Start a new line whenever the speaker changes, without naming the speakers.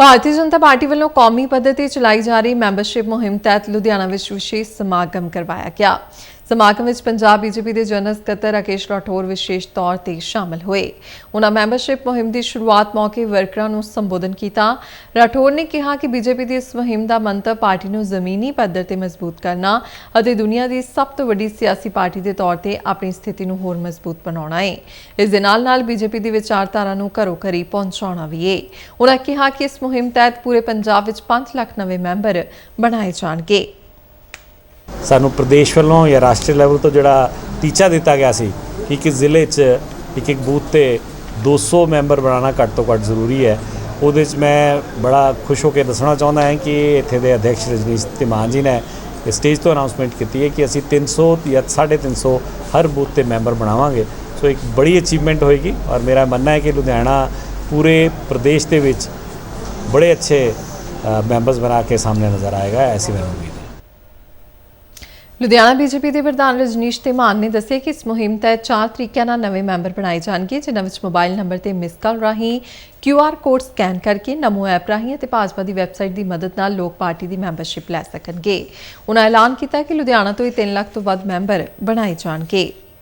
Bharatiya Janata party ਵੱਲੋਂ ਕੌਮੀ ਪੱਧਰ ਤੇ ਚਲਾਈ ਜਾ ਰਹੀ ਮੈਂਬਰਸ਼ਿਪ ਮੁਹਿੰਮ ਤਹਿਤ ਲੁਧਿਆਣਾ ਵਿੱਚ ਵਿਸ਼ੇਸ਼ ਸਮਾਗਮ ਕਰਵਾਇਆ ਗਿਆ। ਸਮਾਗਮ ਵਿੱਚ ਪੰਜਾਬ ਬੀਜੇਪੀ ਦੇ ਜਨਰਲ ਸਕੱਤਰ ਰਾਕੇਸ਼ ਰਾਠੌਰ ਵਿਸ਼ੇਸ਼ ਤੌਰ ਤੇ ਸ਼ਾਮਲ ਹੋਏ। ਉਹਨਾਂ ਮੈਂਬਰਸ਼ਿਪ ਮੁਹਿੰਮ ਦੀ ਸ਼ੁਰੂਆਤ ਮੌਕੇ ਵਰਕਰਾਂ ਨੂੰ ਸੰਬੋਧਨ ਕੀਤਾ। ਰਾਠੌਰ ਨੇ ਕਿਹਾ ਕਿ ਬੀਜੇਪੀ ਦੀ ਇਸ ਮੁਹਿੰਮ ਦਾ ਮੰਤਵ ਪਾਰਟੀ ਨੂੰ ਜ਼ਮੀਨੀ ਪੱਧਰ ਤੇ ਮਜ਼ਬੂਤ ਕਰਨਾ ਅਤੇ ਦੁਨੀਆ ਦੀ ਸਭ ਤੋਂ ਵੱਡੀ ਸਿਆਸੀ ਪਾਰਟੀ ਦੇ ਤੌਰ ਤੇ ਆਪਣੀ ਸਥਿਤੀ ਨੂੰ ਹੋਰ ਮਜ਼ਬੂਤ ਬਣਾਉਣਾ ਹੈ ਇਸ ਦੇ ਨਾਲ ਨਾਲ ਬੀਜੇਪੀ ਦੀ ਵਿਚਾਰਧਾਰਾ ਨੂੰ ਘਰੋ ਘਰੀ ਪਹੁੰਚਾਉਣਾ ਵੀ ਹੈ ਉਹਨਾਂ ਕਿਹਾ ਕਿ ਇਸ ਮੁਹਿੰਮ ਤਹਿਤ ਪੂਰੇ ਪੰਜਾਬ ਵਿੱਚ 5 ਲੱਖ ਨਵੇਂ ਮੈਂਬਰ ਬਣਾਏ ਜਾਣਗੇ।
ਸਾਨੂੰ ਪ੍ਰਦੇਸ਼ ਵੱਲੋਂ ਜਾਂ ਰਾਸ਼ਟਰੀ ਲੈਵਲ ਤੋਂ ਜਿਹੜਾ ਟੀਚਾ ਦਿੱਤਾ ਗਿਆ ਸੀ ਕਿ ਇੱਕ ਜ਼ਿਲ੍ਹੇ 'ਚ ਇੱਕ ਇੱਕ ਬੂਥ ਤੇ 200 ਮੈਂਬਰ ਬਣਾਉਣਾ ਘੱਟ ਤੋਂ ਘੱਟ ਜ਼ਰੂਰੀ ਹੈ। ਉਹਦੇ 'ਚ ਮੈਂ ਬੜਾ ਖੁਸ਼ ਹੋ ਕੇ ਦੱਸਣਾ ਚਾਹੁੰਦਾ ਹਾਂ ਕਿ ਇੱਥੇ ਦੇ ਅਧਿਕਸ਼ ਰਜਨੀਸ਼ ਤਿਮਾਨ ਜੀ ਨੇ ਸਟੇਜ ਤੋਂ ਅਨਾਉਂਸਮੈਂਟ ਕੀਤੀ ਹੈ ਕਿ ਅਸੀਂ 300 ਜਾਂ 350 ਹਰ ਬੂਥ ਤੇ ਮੈਂਬਰ ਬਣਾਵਾਂਗੇ। ਸੋ ਇੱਕ ਬੜੀ ਅਚੀਵਮੈਂਟ ਹੋਏਗੀ ਔਰ ਮੇਰਾ ਮੰਨਣਾ ਹੈ ਕਿ ਲੁਧਿਆਣਾ ਪੂਰੇ ਪ੍ਰਦੇਸ਼ ਦੇ ਵਿੱਚ ਬੜੇ ਅੱਛੇ ਮੈਂਬਰਸ ਬਣਾ ਕੇ ਸਾਹਮਣੇ ਨਜ਼ਰ ਆਏਗਾ, ਐਸੀ ਮੈਨੂੰ ਉਮੀਦ
ਲੁਧਿਆਣਾ ਬੀਜੇਪੀ ਦੇ ਪ੍ਰਧਾਨ ਰਜਨੀਸ਼ ਧੀਮਾਨ ਨੇ ਦੱਸਿਆ ਕਿ ਇਸ ਮੁਹਿੰਮ ਤਹਿਤ ਚਾਰ ਤਰੀਕਿਆਂ ਨਾਲ ਨਵੇਂ ਮੈਂਬਰ ਬਣਾਏ ਜਾਣਗੇ, ਜਿਨ੍ਹਾਂ ਵਿੱਚ ਮੋਬਾਈਲ ਨੰਬਰ ਤੇ ਮਿਸ ਕਾਲ ਰਾਹੀਂ QR ਕੋਡ ਸਕੈਨ ਕਰਕੇ ਨਮੋ ਐਪ ਰਾਹੀਂ ਅਤੇ ਭਾਜਪਾ ਦੀ ਵੈਬਸਾਈਟ ਦੀ ਮਦਦ ਨਾਲ ਲੋਕ ਪਾਰਟੀ ਦੀ ਮੈਂਬਰਸ਼ਿਪ ਲੈ ਸਕਣਗੇ। ਉਹਨਾਂ ਐਲਾਨ ਕੀਤਾ ਕਿ ਲੁਧਿਆਣਾ ਤੋਂ ਹੀ 3 ਲੱਖ ਤੋਂ ਵੱਧ ਮੈਂਬਰ ਬਣਾਏ ਜਾਣਗੇ।